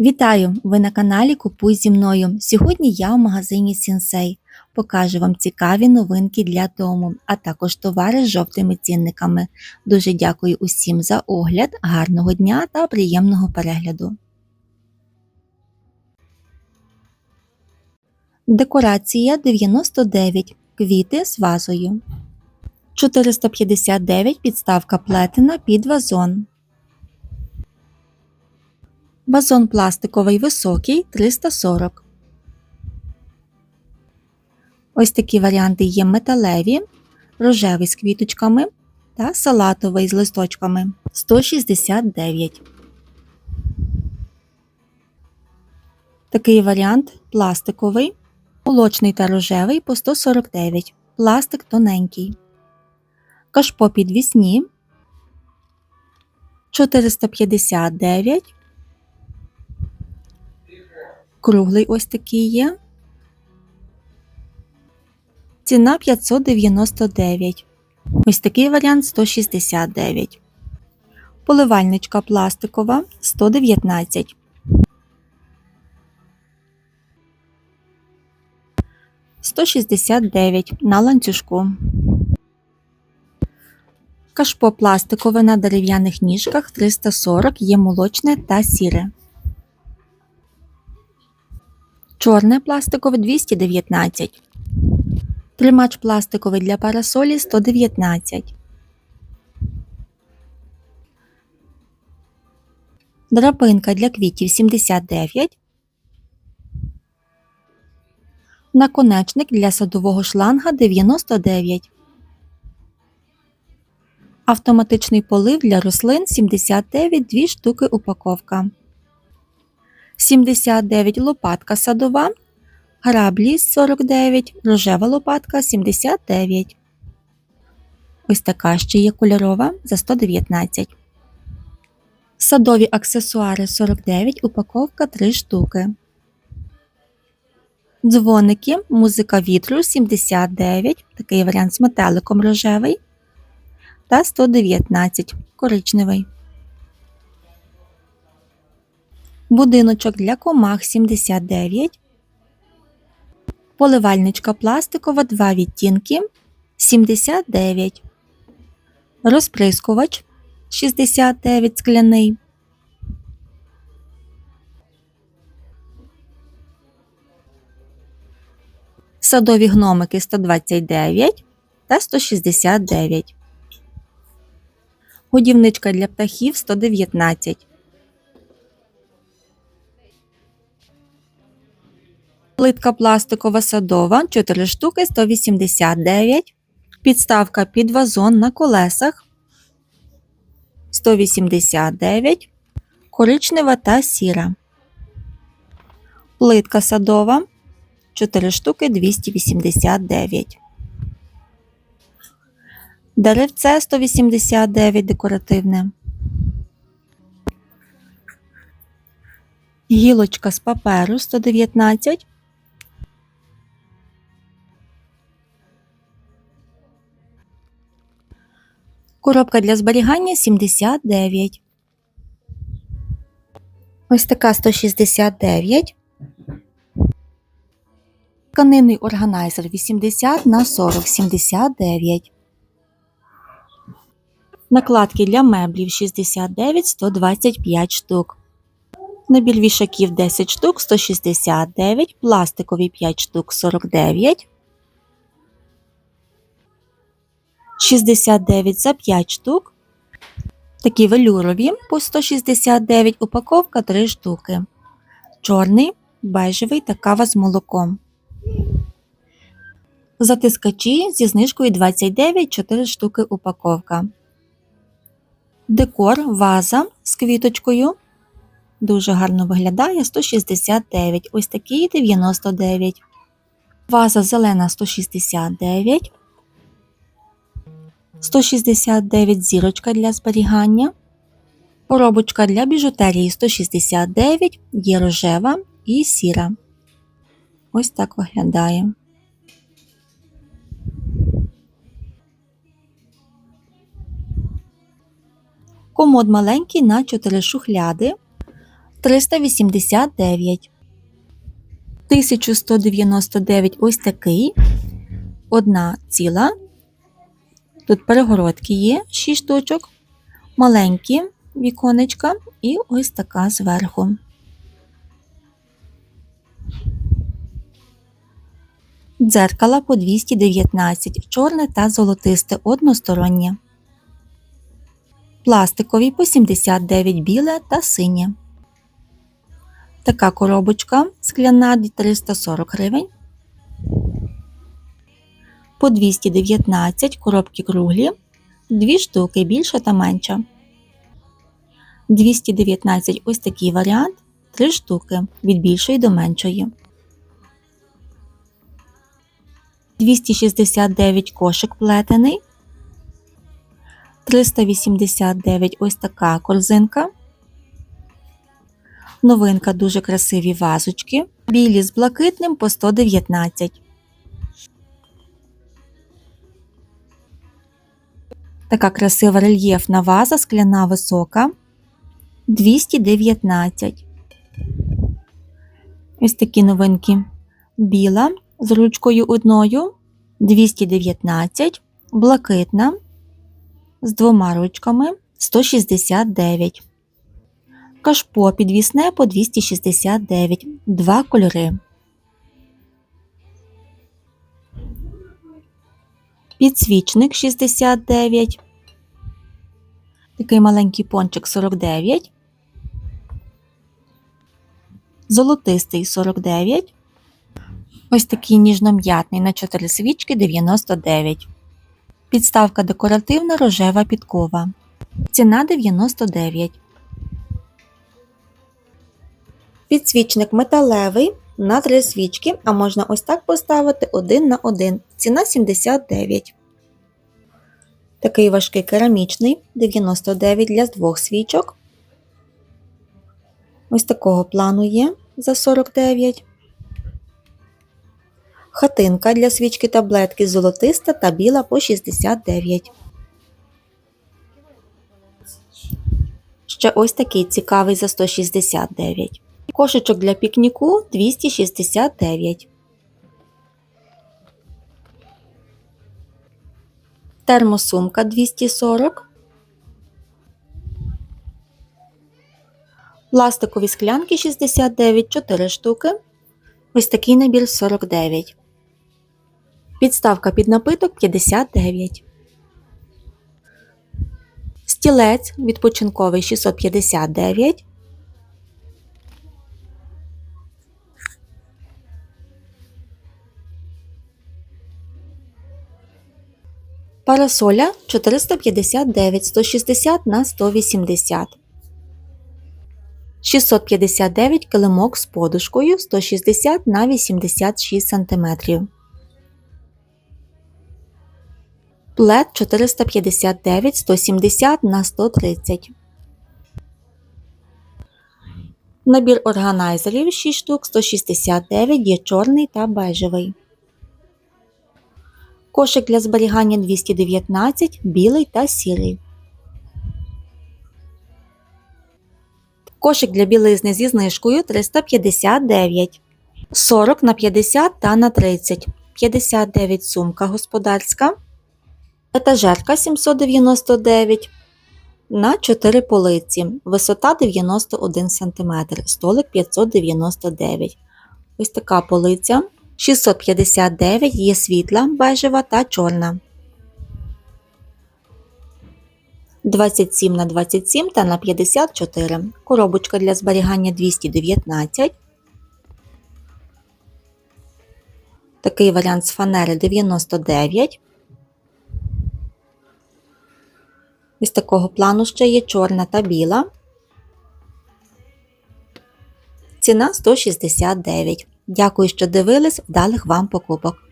Вітаю! Ви на каналі Купуй зі мною. Сьогодні я в магазині Сінсей. Покажу вам цікаві новинки для дому, а також товари з жовтими цінниками. Дуже дякую усім за огляд, гарного дня та приємного перегляду. Декорація 99. Квіти з вазою. 459 підставка плетена під вазон. Вазон пластиковий високий 340. Ось такі варіанти є металеві, рожевий з квіточками та салатовий з листочками 169. Такий варіант пластиковий, молочний та рожевий по 149. Пластик тоненький. Кашпо підвісні 459. Круглий ось такий є. Ціна 599. Ось такий варіант 169. Поливальничка пластикова 119. Сто шістдесят дев'ять на ланцюжку. Кашпо пластикове на дерев'яних ніжках 340 є молочне та сіре. Чорне пластикове 219. Тримач пластиковий для парасолі 119. Драпинка для квітів 79. Наконечник для садового шланга 99. Автоматичний полив для рослин 79 2 штуки упаковка. 79 лопатка садова, граблі 49, рожева лопатка 79. Ось така ще є кольорова за 119. Садові аксесуари 49, упаковка 3 штуки. Дзвоники, музика вітру 79, такий варіант з метеликом рожевий. Та 119 коричневий. Будиночок для комах 79. Поливальничка пластикова 2 відтінки 79. Розприскувач 69 скляний. Садові гномики 129 та 169. Годівничка для птахів 119. Плитка пластикова садова 4 штуки 189. Підставка під вазон на колесах 189. Коричнева та сіра. Плитка садова 4 штуки 289. Деревце 189 декоративне. Гілочка з паперу 119. Коробка для зберігання 79. Ось така 169. Тканинний органайзер 80 на 40 79. Накладки для меблів 69 125 штук. Набір вішаків 10 штук 169, пластикові 5 штук 49. 69 за 5 штук. Такі велюрові по 169 упаковка 3 штуки. Чорний, бежевий та кава з молоком. Затискачі зі знижкою 29 4 штуки упаковка. Декор ваза з квіточкою. Дуже гарно виглядає 169. Ось такий 99. Ваза зелена 169. 169 зірочка для зберігання. Коробочка для біжутерії 169, є рожева і сіра. Ось так виглядає. Комод маленький на 4 шухляди. 389. 1199 ось такий. Одна ціла. Тут перегородки є 6 штучок, маленькі віконечка і ось така зверху. Дзеркала по 219, чорне та золотисте одностороннє. Пластикові по 79 біле та синє. Така коробочка скляна 340 гривень. По 219 коробки круглі, 2 штуки більша та менша. 219 ось такий варіант, 3 штуки від більшої до меншої. 269 кошик плетений. 389 ось така корзинка. Новинка дуже красиві вазочки. Білі з блакитним по 119. Така красива рельєфна ваза, скляна висока. 219. Ось такі новинки. Біла з ручкою одною 219, блакитна з двома ручками 169. Кашпо підвісне по 269, два кольори. Підсвічник 69. Такий маленький пончик 49. Золотистий 49. Ось такий ніжно-м'ятний на 4 свічки 99. Підставка декоративна рожева підкова. Ціна 99. Підсвічник металевий на 3 свічки, а можна ось так поставити один на один. Ціна 79. Такий важкий керамічний 99 для двох свічок. Ось такого плану є за 49. Хатинка для свічки таблетки золотиста та біла по 69. Ще ось такий цікавий за 169. Кошечок для пікніку 269. Термосумка 240. Пластикові склянки 69 4 штуки. Ось такий набір 49. Підставка під напиток 59. Стілець відпочинковий 659. Парасоля 459 160 на 180. 659 килимок з подушкою 160 на 86 см. Плед 459 170 на 130 Набір органайзерів 6 штук 169 є чорний та бежевий. Кошик для зберігання 219 білий та сірий. Кошик для білизни зі знижкою 359, 40 на 50 та на 30, 59 сумка господарська, етажерка 799 на 4 полиці, висота 91 см, столик 599. Ось така полиця 659 є світла, бежева та чорна. 27 на 27 та на 54. Коробочка для зберігання 219. Такий варіант з фанери 99. Із такого плану ще є чорна та біла. Ціна 169. Дякую, що дивились. Вдалих вам покупок.